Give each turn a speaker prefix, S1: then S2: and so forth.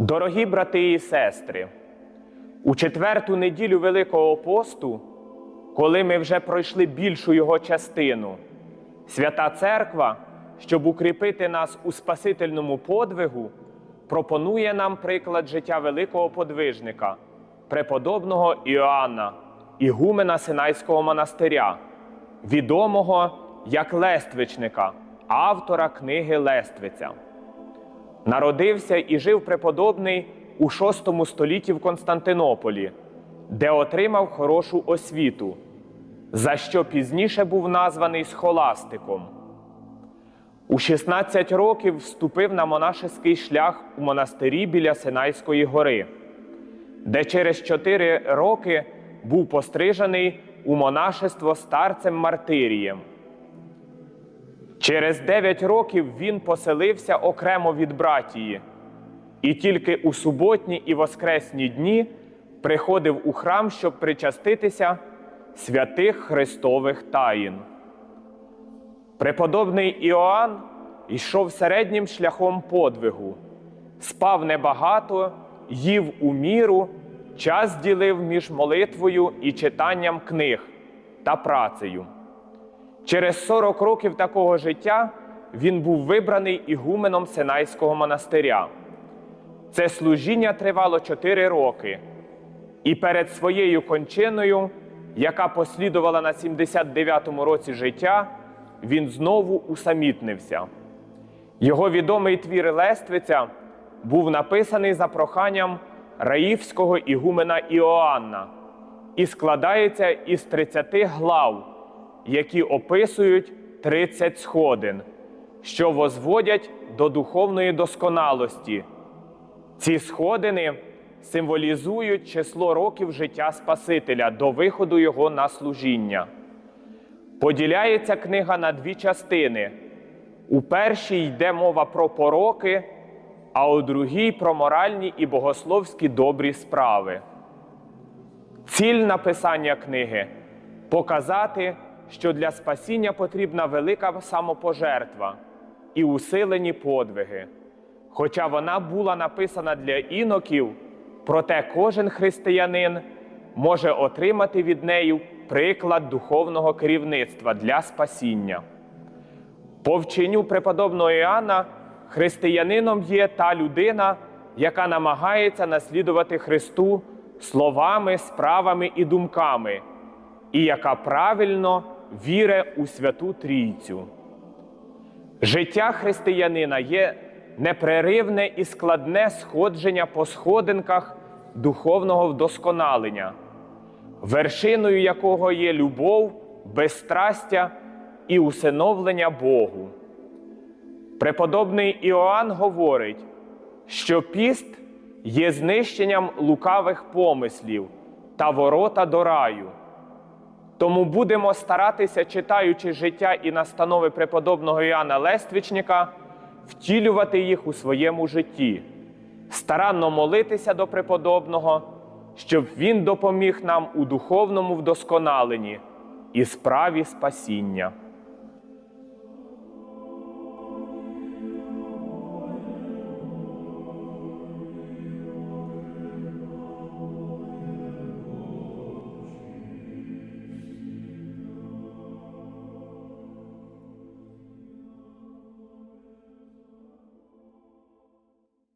S1: Дорогі брати і сестри, у четверту неділю Великого посту, коли ми вже пройшли більшу його частину, Свята Церква, щоб укріпити нас у Спасительному подвигу, пропонує нам приклад життя великого подвижника, преподобного Іоанна, ігумена Синайського монастиря, відомого як Лествичника, автора книги Лествиця. Народився і жив преподобний у VI столітті в Константинополі, де отримав хорошу освіту, за що пізніше був названий схоластиком. У 16 років вступив на монашеський шлях у монастирі біля Синайської гори, де через 4 роки був пострижений у монашество старцем Мартирієм. Через 9 років він поселився окремо від братії, і тільки у суботні і воскресні дні приходив у храм, щоб причаститися святих Христових таїн. Преподобний Іоанн йшов середнім шляхом подвигу, спав небагато, їв у міру, час ділив між молитвою і читанням книг та працею. Через 40 років такого життя він був вибраний ігуменом Синайського монастиря. Це служіння тривало 4 роки, і перед своєю кончиною, яка послідувала на 79-му році життя, він знову усамітнився. Його відомий твір Лествиця був написаний за проханням раївського ігумена Іоанна і складається із 30 глав, які описують 30 сходин, що возводять до духовної досконалості. Ці сходини символізують число років життя Спасителя до виходу його на служіння. Поділяється книга на дві частини. У першій йде мова про пороки, а у другій про моральні і богословські добрі справи. Ціль написання книги показати, що для спасіння потрібна велика самопожертва і усилені подвиги. Хоча вона була написана для іноків, проте кожен християнин може отримати від неї приклад духовного керівництва для спасіння. По вченню преподобного Іоанна християнином є та людина, яка намагається наслідувати Христу словами, справами і думками, і яка правильно віре у Святу Трійцю. Життя християнина є непреривне і складне сходження по сходинках духовного вдосконалення, вершиною якого є любов, безстрастя і усиновлення Богу. Преподобний Іоанн говорить, що піст є знищенням лукавих помислів та ворота до раю. Тому будемо старатися, читаючи життя і настанови преподобного Іоанна Лествічника, втілювати їх у своєму житті, старанно молитися до преподобного, щоб він допоміг нам у духовному вдосконаленні і справі спасіння.